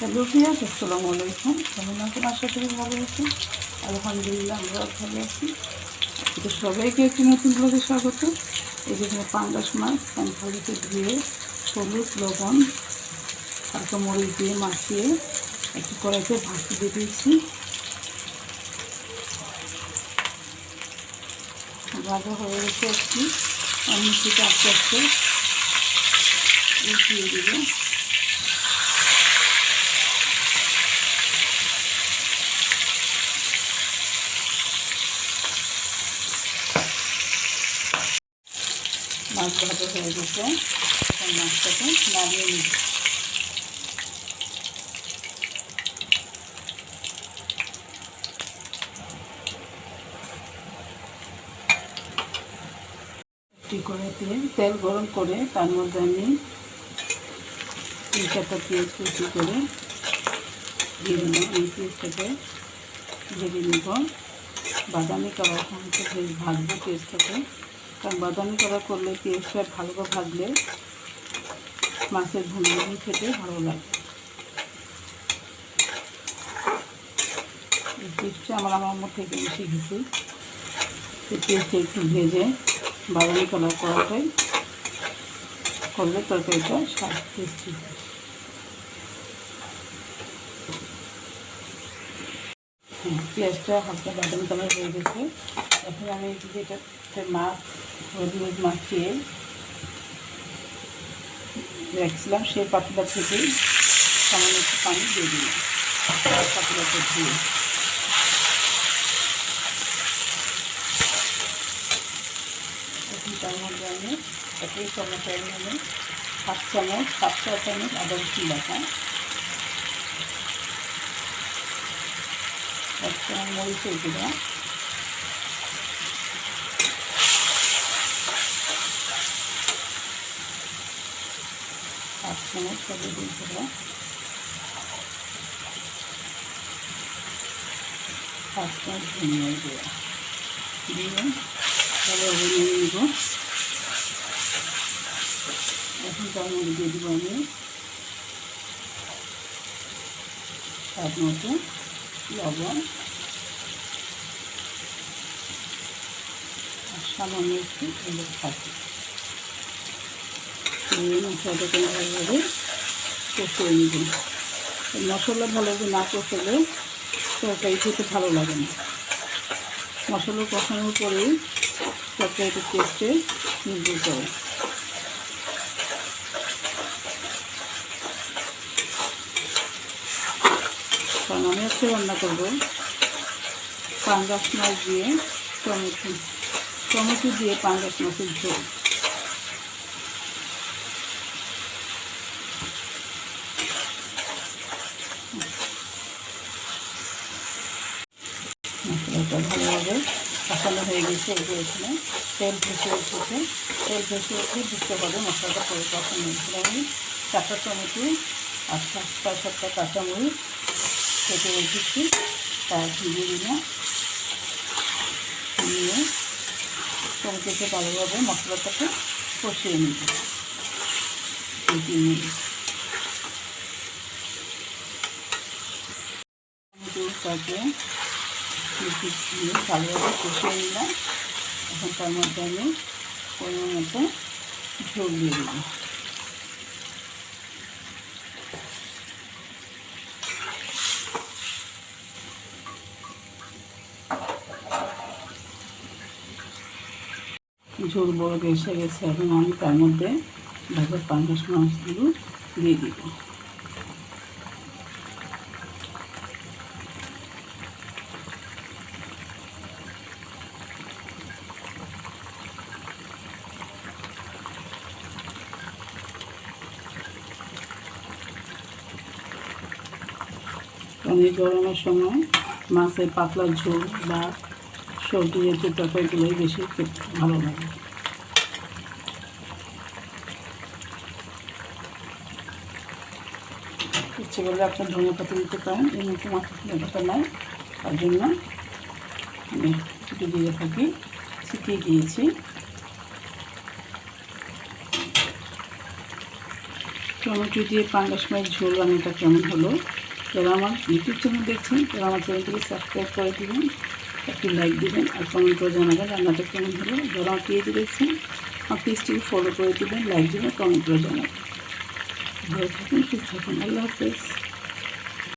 Hello Prius আসসালামু আলাইকুম। কেমন আশা করি ভালো আছেন। আলহামদুলিল্লাহ আমরা ভালো আছি। তো সবাইকে একটি নতুন ব্লগে স্বাগত। এই যে এখানে পাঙ্গাস মাছ ভালোতে ধুয়ে হলুদ, লবণ, হালকা মরিচ দিয়ে মাখিয়ে একটু কড়াইতে ভাসি দিয়ে দিয়েছি। ভাজা হয়ে গেছে একটি। সেটা আস্তে আস্তে দেবো। মাছ হয়ে গেছে এখন মাছটাকে নামিয়ে নিব। একটি কড়াইতে তেল গরম করে তার মধ্যে আমি তিন চারটা পেঁয়াজ কুচি করে দিয়ে দিলাম এই পেঁয়াজটাকে ভেজে নিব। বাদামি বেশ ভাজবো পেঁয়াজটাকে। কারণ বাদামি কালার করলে পেঁয়াজটা ভালোভাবে ভাজলে মাছের ভুনভুনি খেতে ভালো লাগে? টিপসটা আমার আমার মধ্যে থেকে বেশি এই পেঁয়াজটা একটু ভেজে বাদামি কালার করাটাই করলে তরকারিটা স্বাদ টেস্টি হয় হ্যাঁ পেঁয়াজটা হালকা বাদামি কালার হয়ে গেছে। এখন আমি যেটা মাছ হলুদ মাখিয়ে রেখেছিলাম, সেই পাতলা থেকে সামান্য একটু পানি দিয়ে দিলাম। পাতলাটা এখন তার মধ্যে আমি একই টমেটোর মানে সাত চামচ সাত ছ চামচ আদা রসুন বাটা। এক চামচ মরিচের গুঁড়া পাঁচ চামচ সবুজ গুঁড়া পাঁচ চামচ ধনিয়ার গুঁড়া দিয়ে ভালোভাবে নিয়ে নিব। এখন তার লবণ, আর সামান্য একটু হলুদ থাকে এই মশলাটাকে ভালোভাবে কষিয়ে নিব। মশলা ভালোভাবে না কষলে তরকারি খেতে ভালো লাগে না। মশলা কষানোর পরেই তরকারিটার টেস্টে নির্ভর করে কারণ আমি আজকে রান্না করব পাঙ্গাস মাছ দিয়ে টমেটো টমেটো দিয়ে পাঙ্গাস মাছের ঝোল। ভালোভাবে কষানো হয়ে গেছে এখানে। তেল ভেসে উঠেছে। তেল ভেসে উঠে বুঝতে পারবে মশলাটা কষানো হয়েছিল আমি চারটা টমেটো আর সাত ছয় সাতটা কাঁচামরিচ কেটে রেখেছি, তার দিয়ে দিলাম। নিয়ে টমেটোকে ভালোভাবে মশলাটাকে কষিয়ে টমেটোটাকে দিয়ে ভালোভাবে কষিয়ে নিলাম। এখন তার মধ্যে আমি কোনো মতো ঝোল দিয়ে দেব ঝোল বড় এসে গেছে, এখন আমি তার মধ্যে ভাজা পাঙ্গাস মাছগুলো দিয়ে দিব। পানি গরমের সময় মাছের পাতলা ঝোল বা সবজি জাতীয় তরকারিগুলোই বেশি ভালো লাগে। ইচ্ছে করলে আপনার ধনিয়া পাতা দিতে পারেন, এই মতো মাছের ধনিয়া পাতা নাই, তার জন্য আমি একটু দিয়ে থাকি, ছিটিয়ে দিয়েছি। টমেটো দিয়ে পাঙ্গাস মাছের ঝোল রান্নাটা কেমন হলো? যারা আমার ইউটিউব চ্যানেল দেখছেন, তারা আমার চ্যানেলটিকে সাবস্ক্রাইব করে দেবেন। একটি লাইক দেবেন আর কমেন্ট করে জানাবেন রান্নাটা কেমন হলো। যারা আমার পেজে দেখছেন, আমার পেজটিকে ফলো করে দেবেন লাইক দেবেন কমেন্ট করে জানাবেন। ভালো থাকুন, সুস্থ থাকুন। আল্লাহ হাফেজ।